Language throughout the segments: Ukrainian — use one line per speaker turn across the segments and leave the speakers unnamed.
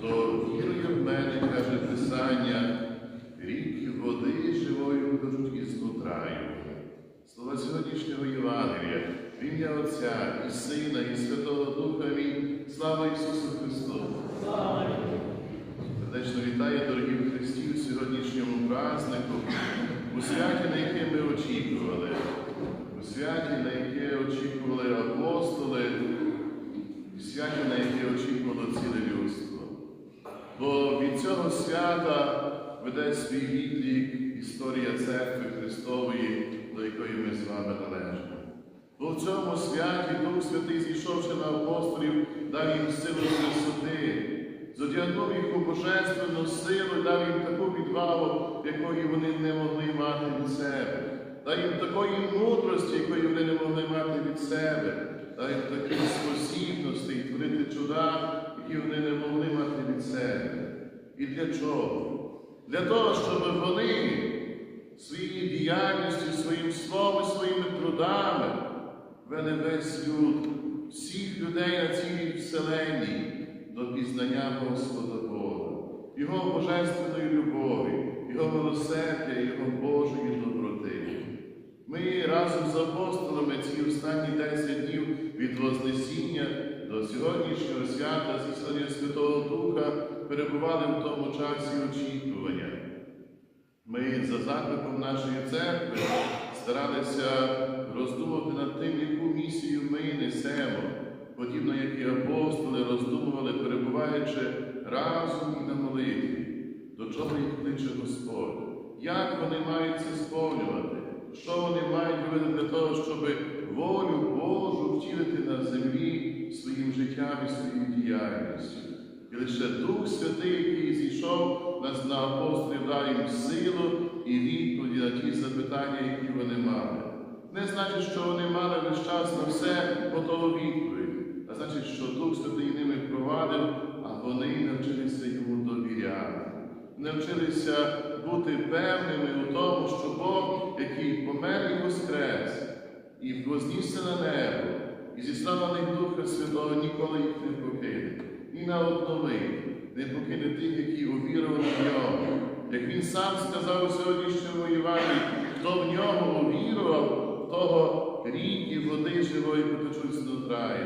то вірує в мене, каже Писання, ріки води живої будуть із нутра. Слова сьогоднішнього Євангелія, в ім'я Отця і Сина, і Святого Духа. Амінь. Слава Ісусу Христу! Сердечно вітаю, дорогі Христі, у сьогоднішньому празднику, у святі, на яке ми очікували, у святі, на яке очікували апостоли, у святі, на яке очікувало ціле людство. Цього свята веде свій відлік історія церкви Христової, до якої ми з вами належимо. Бо в цьому святі Дух Святий, зійшовши на апостолів, дав їм силу красоти, зодягнув їх у божественну силу, дав їм таку відвагу, якої вони не могли мати від себе, дав їм такої мудрості, якої вони не могли мати від себе, дав їм таких спосібностей творити чуда, які вони не могли мати від себе. І для чого? Для того, щоб вони своєю діяльністю, своїм словом, своїми трудами вели весь люд, всіх людей на цілій вселенні до пізнання Господа Бога, Його божественної любові, Його милосердя, Його Божої доброти. Ми разом з апостолами ці останні 10 днів від Вознесіння до сьогоднішнього свята зіслання Святого Духа перебували в тому часі очікування. Ми за закликом нашої церкви старалися роздумувати над тим, яку місію ми несемо, подібно як і апостоли роздумували, перебуваючи разом і на молитві, до чого їх кличе Господь, як вони мають це сповнювати, що вони мають робити для того, щоб волю Божу втілити на землі своїм життям і своєю діяльністю. І лише Дух Святий, який зійшов нас на апостолів, дав їм силу і відповіді на ті запитання, які вони мали. Не значить, що вони мали весь час на все готову відповідь, а значить, що Дух Святий ними провадив, а вони навчилися йому довіряти, навчилися бути певними у тому, що Бог, який помер і воскрес, і вознісся на небо, і зіслав на Духа Святого ніколи їх не покине і на одновий не покине тих, які увірували в нього. Як він сам сказав у сьогоднішньому Євангелії, хто в нього увірував, того ріки води живої потечуть з нутра.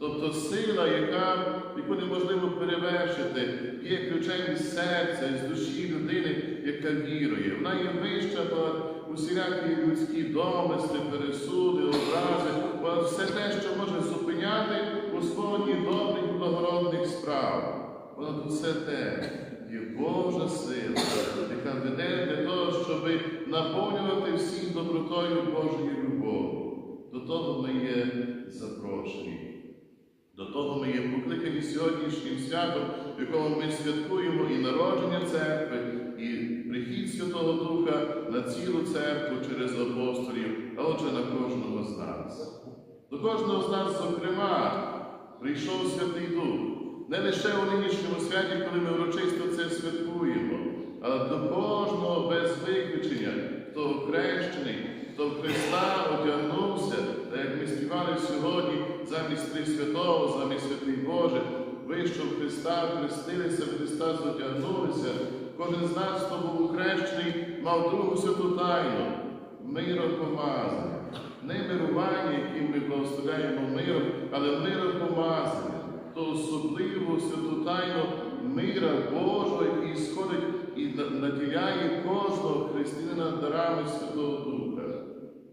Тобто сила, яка, яку неможливо перевершити, є ключем із серця, з душі людини, яка вірує. Вона є вища понад усілякі людські домисли, пересуди, образи, понад все те, що може зупиняти у добрих благородних справ. Понад усе те є Божа сила, яка веде для того, щоб наповнювати всіх добротою Божої любові. До того ми є запрошені. До того ми є покликані сьогоднішнім святом, в якому ми святкуємо і народження церкви, і прихід Святого Духа на цілу церкву через апостолів, а отже на кожного з нас. До кожного з нас, зокрема, прийшов Святий Дух. Не лише у нинішньому святі, коли ми урочисто це святкуємо, але до кожного без виключення, хто хрещений, хто в Христа одягнувся, та як ми співали сьогодні, замість Три Святого, замість Святий Боже, вийшов Христа, хрестилися, в Христа зодягнулися. Кожен з нас, хто був хрещений, мав другу святу тайну, миропомазання. Не мирування, яким ми благословляємо миром, але миропомазання то особливу святу тайну мира Божого, який сходить і наділяє кожного християнина дарами Святого Духа.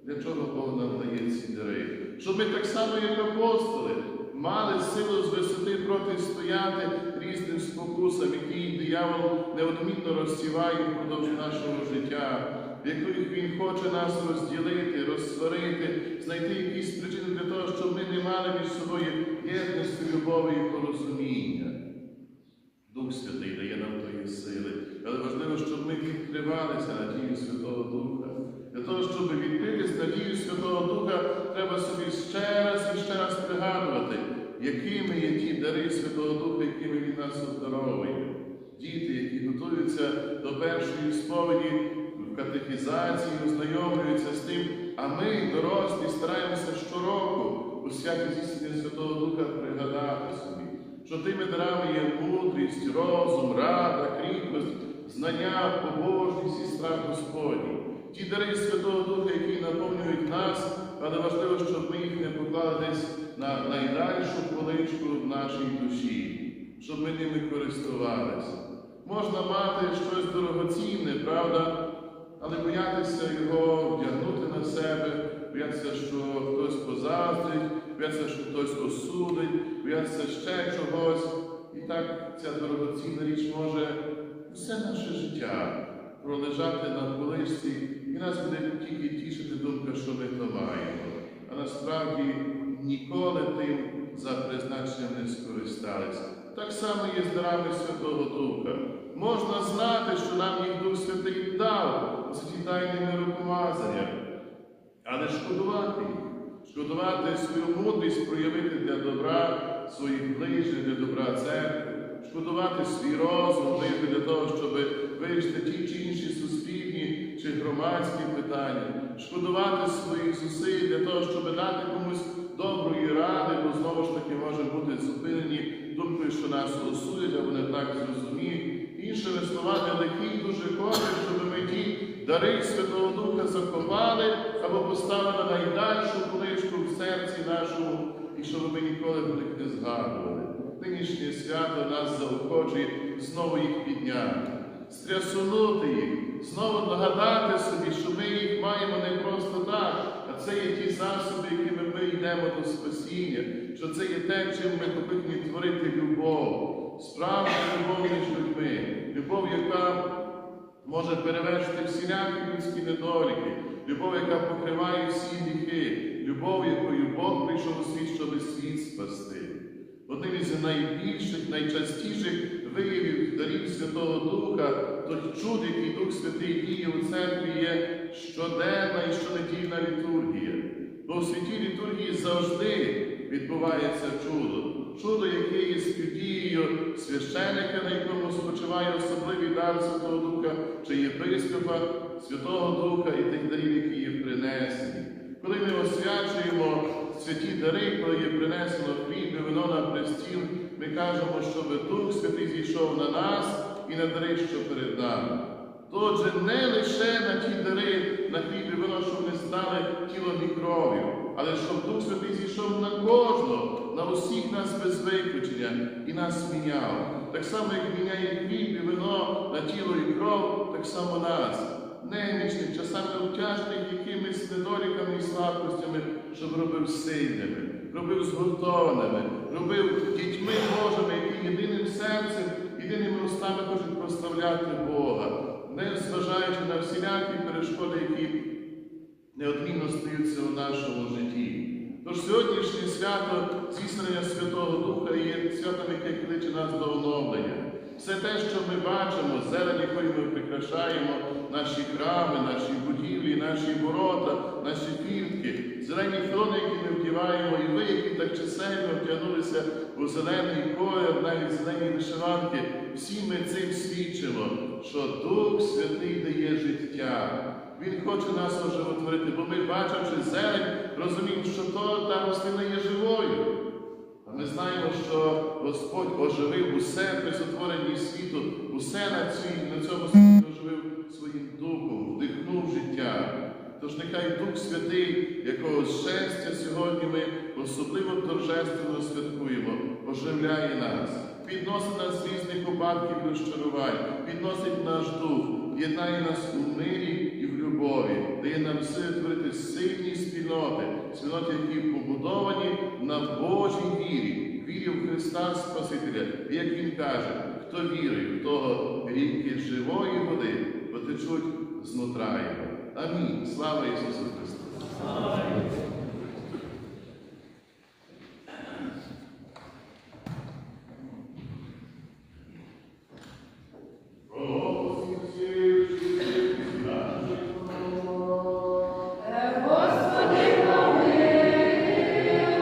Для чого Бог нам дає ці дари? Щоб ми так само, як апостоли, мали силу з висоти протистояти різним спокусам, які диявол неодмінно розсіває впродовж нашого життя, в яких він хоче нас розділити, розсварити, знайти якісь причини для того, щоб ми не мали між собою єдності, любові і порозуміння. Дух Святий дає нам тої сили, але важливо, щоб ми відкривалися на дію Святого Духа. Для того, щоб відкритись на дію Святого Духа, треба собі ще раз і ще раз пригадувати, якими є ті дари Святого Духа, якими Він нас обдаровує. Діти, які готуються до першої сповіді катехізації, ознайомлюються з тим, а ми, дорослі, стараємося щороку у святі зіснення Святого Духа пригадати собі, що тими дарами є мудрість, розум, рада, кріпость, знання, побожність і страх Господній. Ті дари Святого Духа, які наповнюють нас, але важливо, щоб ми їх не поклали десь на найдальшу поличку в нашій душі, щоб ми ними користувалися. Можна мати щось дорогоцінне, правда, але боятися його вдягнути на себе, боятися, що хтось позаздрить, боятися, що хтось осудить, боятися ще чогось. І так ця дорогоцінна річ може все наше життя пролежати на поличці, і нас буде тільки тішити думка, що ми то маємо. А насправді ніколи тим за призначенням не скористалися. Так само є з дарами Святого Духа. Можна знати, що нам їх Дух Святий дав, це ті тайними рукомазання, але шкодувати їх, шкодувати свою мудрість проявити для добра своїх ближніх, для добра церкви, шкодувати свій розум, проявити для того, щоб вирішити ті чи інші суспільні чи громадські питання, шкодувати своїх зусиль для того, щоб дати комусь доброї ради, бо знову ж таки може бути зупинені думкою, що нас осудять або не так зрозуміють. Іншими словами, лихий дуже хоче, щоб ми ті дари Святого Духа заховали або поставили найдальшу поличку в серці нашому, і щоб ми ніколи про них не згадували. Нинішнє свято нас заохочує знову їх підняти, стрясунути їх, знову нагадати собі, що ми їх маємо не просто так, а це є ті засоби, якими ми йдемо до спасіння, що це є те, чим ми повинні творити любов, справжню любов між людьми, любов, яка може перевершити всілякі людські недоліки, любов, яка покриває всі гріхи, любов, якою Бог прийшов у світ, щоб світ спасти. Одним із найбільших, найчастіших виявів дарів Святого Духа, той чуд, який Дух Святий діє у церкві, є щоденна і щонедільна літургія. Бо у святій літургії завжди відбувається чудо. Чудо, яке є співдією священника, на якому спочиває особливий дар Святого Духа, чи єпископа, Святого Духа і тих дарів, які є принесені. Коли ми освячуємо святі дари, коли є принесено хліб і вино на престіл, ми кажемо, щоб Дух Святий зійшов на нас і на дари, що перед нами. Отже, не лише на ті дари, на хліб і вино, щоб вони стали тілом і кров'ю, але щоб Дух Святий зійшов на кожного, на усіх нас без виключення і нас міняв. Так само, як міняє хліб і вино на тіло і кров, так само нас, немічних, часами обтяжених якимись недоліками і слабкостями, щоб робив сильними, робив згуртованими, робив дітьми Божими, які єдиним серцем, єдиними устами хочуть прославляти Бога, не зважаючи на всілякі перешкоди, які неодмінно стаються у нашому житті. Тож сьогоднішнє свято зіснення Святого Духа є святом, яке кличе нас до оновлення. Все те, що ми бачимо, зелень, якою ми прикрашаємо наші храми, наші будівлі, наші ворота, наші фіртки, зелені хрони, які ми вдіваємо, і ви, які так чисельно втягнулися у зелений колір, навіть зелені вишиванки, всі ми цим свідчимо, що Дух Святий дає життя. Він хоче нас оживотворити, бо ми, бачивши зелень, розуміємо, що то та рослина є живою. А ми знаємо, що Господь оживив усе при сотворенні світу, усе на, цій, на цьому світі оживив своїм духом, вдихнув життя. Тож нехай Дух Святий, якого щастя сьогодні ми особливо торжественно святкуємо, оживляє нас, підносить нас з різних упадків і розчарувань, підносить наш дух, єднає нас у мирі любові, дає нам сили творити сильні спільноти, спільноти, які побудовані на Божій вірі, вірі в Христа Спасителя. Як Він каже, хто вірує, в того ріки живої води потечуть знутра його. Амінь. Слава Ісусу Христу!